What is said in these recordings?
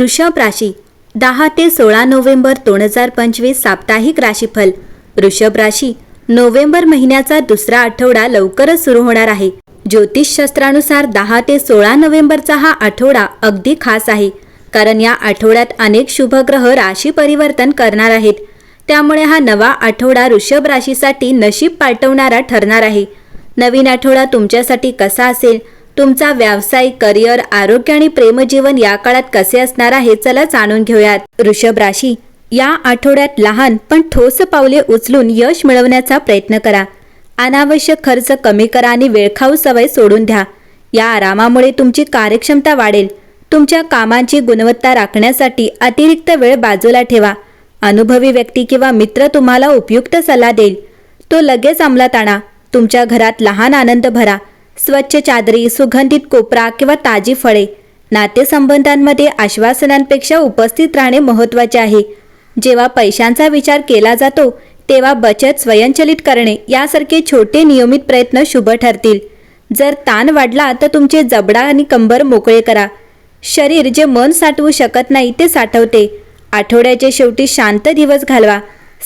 वृषभ राशी दहा ते सोळा नोव्हेंबर दोन हजार पंचवीस साप्ताहिक राशीफल. वृषभ राशी नोव्हेंबर महिन्याचा दुसरा आठवडा लवकरच सुरू होणार आहे. ज्योतिषशास्त्रानुसार दहा ते सोळा नोव्हेंबरचा हा आठवडा अगदी खास आहे कारण या आठवड्यात अनेक शुभग्रह राशी परिवर्तन करणार आहेत. त्यामुळे हा नवा आठवडा वृषभ राशीसाठी नशीब पालटवणारा ठरणार आहे. नवीन आठवडा तुमच्यासाठी कसा असेल तुमचा व्यावसायिक करिअर आरोग्य आणि प्रेमजीवन या काळात कसे असणार आहे चला जाणून घेऊयात. वृषभ राशी या आठवड्यात लहान पण ठोस पावले उचलून यश मिळवण्याचा प्रयत्न करा. अनावश्यक खर्च कमी करा आणि वेळखाऊ सवय सोडून द्या. या आरामामुळे तुमची कार्यक्षमता वाढेल. तुमच्या कामांची गुणवत्ता राखण्यासाठी अतिरिक्त वेळ बाजूला ठेवा. अनुभवी व्यक्ती किंवा मित्र तुम्हाला उपयुक्त सल्ला देईल. तो लगेच अंमलात आणा. तुमच्या घरात लहान आनंद भरा. स्वच्छ चादरी सुगंधित कोपरा किंवा ताजी फळे. नातेसंबंधांमध्ये आश्वासनांपेक्षा उपस्थित राहणे महत्त्वाचे आहे. जेव्हा पैशांचा विचार केला जातो तेव्हा बचत स्वयंचलित करणे यासारखे छोटे नियमित प्रयत्न शुभ ठरतील. जर ताण वाढला तर तुमचे जबडा आणि कंबर मोकळे करा. शरीर जे मन साठवू शकत नाही ते साठवते. आठवड्याच्या शेवटी शांत दिवस घालवा.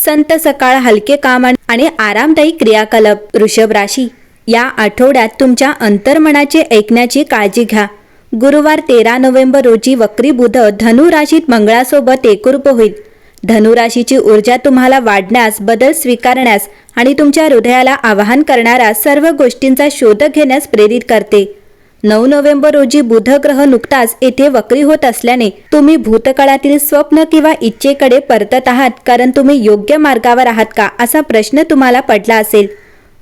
संत सकाळ हलके काम आणि- आणि आरामदायी क्रियाकलाप. वृषभ राशी. या आठवड्यात तुमच्या अंतर्मनाचे ऐकण्याची काळजी घ्या. गुरुवार तेरा नोव्हेंबर रोजी वक्री बुध धनु राशीत मंगळासोबत एकरूप होईल. धनुराशीची ऊर्जा तुम्हाला वाढण्यास बदल स्वीकारण्यास आणि तुमच्या हृदयाला आवाहन करणाऱ्या सर्व गोष्टींचा शोध घेण्यास प्रेरित करते. नऊ नोव्हेंबर रोजी बुध ग्रह नुकताच येथे वक्री होत असल्याने तुम्ही भूतकाळातील स्वप्न किंवा इच्छेकडे परतत आहात कारण तुम्ही योग्य मार्गावर आहात का असा प्रश्न तुम्हाला पडला असेल.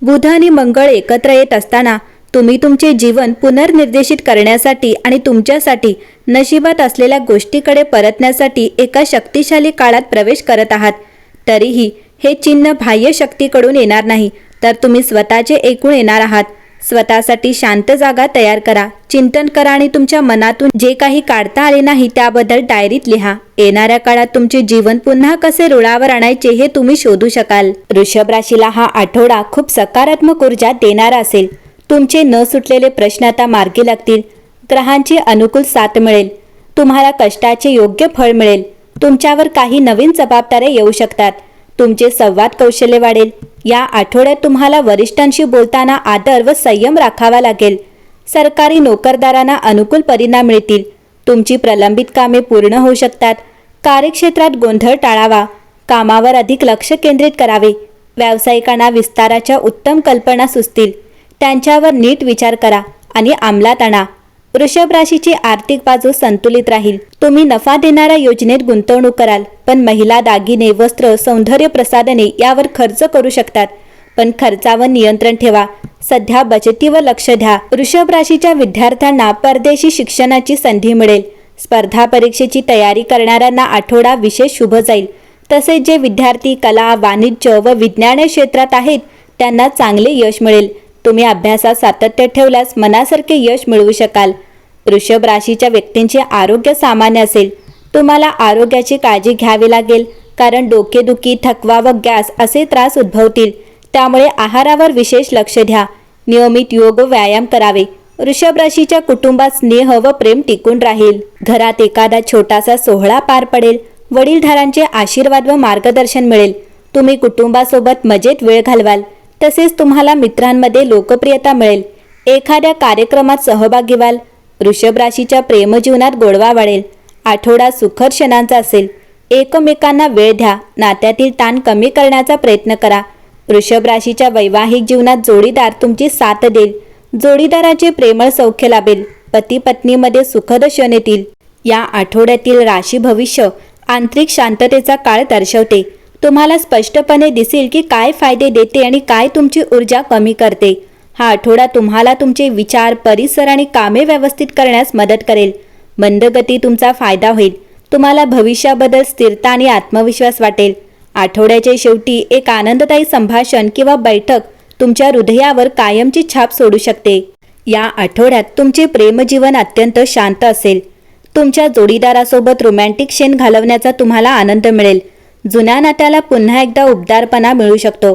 बुध आणि मंगळ एकत्र येत असताना तुम्ही तुमचे जीवन पुनर्निर्देशित करण्यासाठी आणि तुमच्यासाठी नशिबात असलेल्या गोष्टीकडे परतण्यासाठी एका शक्तिशाली काळात प्रवेश करत आहात. तरीही हे चिन्ह बाह्य शक्तीकडून येणार नाही तर तुम्ही स्वतःचे एकूण येणार आहात. स्वतःसाठी शांत जागा तयार करा. चिंतन करा आणि तुमच्या मनातून जे काही काढता आले नाही त्याबद्दल डायरीत लिहा. येणाऱ्या काळात तुमचे जीवन पुन्हा कसे रुळावर आणायचे हे तुम्ही शोधू शकाल. वृषभ राशीला हा आठवडा खूप सकारात्मक ऊर्जा देणारा असेल. तुमचे न सुटलेले प्रश्न आता मार्गी लागतील. ग्रहांची अनुकूल साथ मिळेल. तुम्हाला कष्टाचे योग्य फळ मिळेल. तुमच्यावर काही नवीन जबाबदाऱ्या येऊ शकतात. तुमचे संवाद कौशल्य वाढेल. या आठवड्यात तुम्हाला वरिष्ठांशी बोलताना आदर व संयम राखावा लागेल. सरकारी नोकरदारांना अनुकूल परिणाम मिळतील. तुमची प्रलंबित कामे पूर्ण होऊ शकतात. कार्यक्षेत्रात गोंधळ टाळावा. कामावर अधिक लक्ष केंद्रित करावे. व्यावसायिकांना विस्ताराच्या उत्तम कल्पना सुचतील. त्यांच्यावर नीट विचार करा आणि अंमलात आणा. वृषभ राशीची आर्थिक बाजू संतुलित राहील. तुम्ही नफा देणाऱ्या योजनेत गुंतवणूक कराल पण महिला दागिने वस्त्र सौंदर्य प्रसाधने यावर खर्च करू शकतात. पण खर्चावर नियंत्रण ठेवा. सध्या बचतीवर लक्ष द्या. वृषभ राशीच्या विद्यार्थ्यांना परदेशी शिक्षणाची संधी मिळेल. स्पर्धा परीक्षेची तयारी करणाऱ्यांना आठवडा विशेष शुभ जाईल. तसेच जे विद्यार्थी कला वाणिज्य व विज्ञान क्षेत्रात आहेत त्यांना चांगले यश मिळेल. तुम्ही अभ्यासात सातत्य ठेवल्यास मनासारखे यश मिळवू शकाल. वृषभ राशीच्या व्यक्तींचे आरोग्य सामान्य असेल. तुम्हाला आरोग्याची काळजी घ्यावी लागेल कारण डोकेदुखी थकवा व गॅस असे त्रास उद्भवतील. त्यामुळे आहारावर विशेष लक्ष द्या. नियमित योग व्यायाम करावे. वृषभ राशीच्या कुटुंबात स्नेह व प्रेम टिकून राहील. घरात एखादा छोटासा सोहळा पार पडेल. वडीलधारांचे आशीर्वाद व मार्गदर्शन मिळेल. तुम्ही कुटुंबासोबत मजेत वेळ घालवाल. तसेच तुम्हाला मित्रांमध्ये लोकप्रियता मिळेल. एखाद्या कार्यक्रमात सहभागी व्हाल वृषभ राशीच्या प्रेमजीवनात गोडवा वाढेल आठवडा सुखद क्षणांचा असेल. एकमेकांना वेळ द्या नात्यातील ताण कमी करण्याचा प्रयत्न करा. वृषभ राशीच्या वैवाहिक जीवनात जोडीदार तुमची साथ देईल. जोडीदाराचे प्रेमळ सौख्य लाभेल. पती पत्नीमध्ये सुखद क्षण येतील. या आठवड्यातील राशी भविष्य आंतरिक शांततेचा काळ दर्शवते. तुम्हाला स्पष्टपणे दिसेल की काय फायदे देते आणि काय तुमची ऊर्जा कमी करते. हा आठवडा तुम्हाला तुमचे विचार परिसर आणि कामे व्यवस्थित करण्यास मदत करेल. मंदगती तुमचा फायदा होईल. तुम्हाला भविष्याबद्दल स्थिरता आणि आत्मविश्वास वाटेल. आठवड्याच्या शेवटी एक आनंददायी संभाषण किंवा बैठक तुमच्या हृदयावर कायमची छाप सोडू शकते. या आठवड्यात तुमचे प्रेमजीवन अत्यंत शांत असेल. तुमच्या जोडीदारासोबत रोमॅन्टिक क्षण घालवण्याचा तुम्हाला आनंद मिळेल. जुन्या नात्याला पुन्हा एकदा उबदारपणा मिळू शकतो.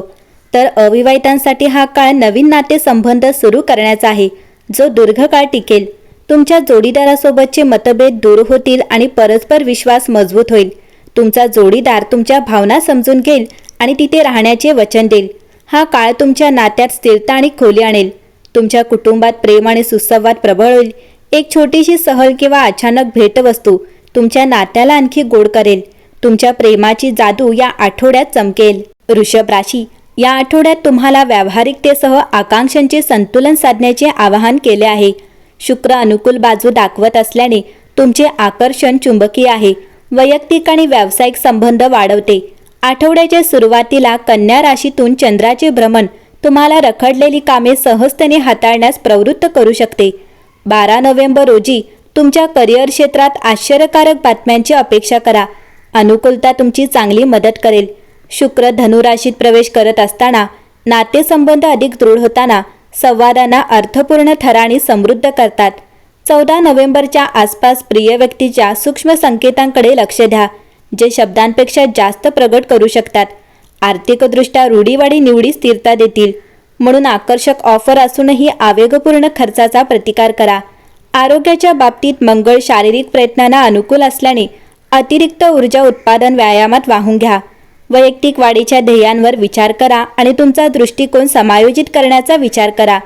तर अविवाहितांसाठी हा काळ नवीन नातेसंबंध सुरू करण्याचा आहे जो दीर्घकाळ टिकेल. तुमच्या जोडीदारासोबतचे मतभेद दूर होतील आणि परस्पर विश्वास मजबूत होईल. तुमचा जोडीदार तुमच्या भावना समजून घेईल आणि तिथे राहण्याचे वचन देईल. हा काळ तुमच्या नात्यात स्थिरता आणि खोली आणेल. तुमच्या कुटुंबात प्रेम आणि सुसंवाद प्रबळ होईल. एक छोटीशी सहल किंवा अचानक भेटवस्तू तुमच्या नात्याला आणखी गोड करेल. तुमच्या प्रेमाची जादू या आठवड्यात चमकेल. वृषभ राशी या आठवड्यात तुम्हाला व्यावहारिकतेसह आकांक्षांचे संतुलन साधण्याचे आवाहन केले आहे. शुक्र अनुकूल बाजू दाखवत असल्याने तुमचे आकर्षण चुंबकीय आहे. वैयक्तिक आणि व्यावसायिक संबंध वाढवते. आठवड्याच्या सुरुवातीला कन्या राशीतून चंद्राचे भ्रमण तुम्हाला रखडलेली कामे सहजतेने हाताळण्यास प्रवृत्त करू शकते. बारा नोव्हेंबर रोजी तुमच्या करिअर क्षेत्रात आश्चर्यकारक बातम्यांची अपेक्षा करा. अनुकूलता तुमची चांगली मदत करेल. शुक्र धनुराशीत प्रवेश करत असताना नातेसंबंध अधिक दृढ होताना संवादांना अर्थपूर्ण थराने समृद्ध करतात. चौदा नोव्हेंबरच्या आसपास प्रिय व्यक्तीच्या सूक्ष्म संकेतांकडे लक्ष द्या जे शब्दांपेक्षा जास्त प्रगट करू शकतात. आर्थिकदृष्ट्या रूढीवाडी निवडी स्थिरता देतील. म्हणून आकर्षक ऑफर असूनही आवेगपूर्ण खर्चाचा प्रतिकार करा. आरोग्याच्या बाबतीत मंगळ शारीरिक प्रयत्नांना अनुकूल असल्याने अतिरिक्त ऊर्जा उत्पादन व्यायामात वाहून घ्या. वैयक्तिक वाढीच्या ध्येयांवर विचार करा आणि तुमचा दृष्टिकोन समायोजित करण्याचा विचार करा.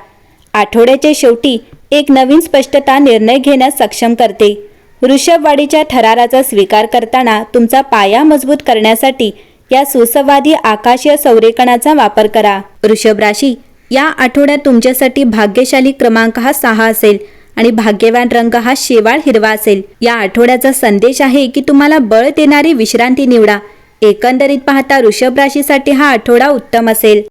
आठवड्याच्या शेवटी एक नवीन स्पष्टता निर्णय घेण्यास सक्षम करते. वृषभवाडीच्या थराराचा स्वीकार करताना तुमचा पाया मजबूत करण्यासाठी या सुसंवादी आकाशीय संरेखनाचा वापर करा. वृषभ राशी या आठवड्यात तुमच्यासाठी भाग्यशाली क्रमांक हा सहा असेल. आणि भाग्यवान रंग हा शेवाळ हिरवा असेल. या आठवड्याचा संदेश आहे की तुम्हाला बळ देणारी विश्रांती निवडा. एकंदरीत पाहता वृषभ राशीसाठी हा आठवडा उत्तम असेल.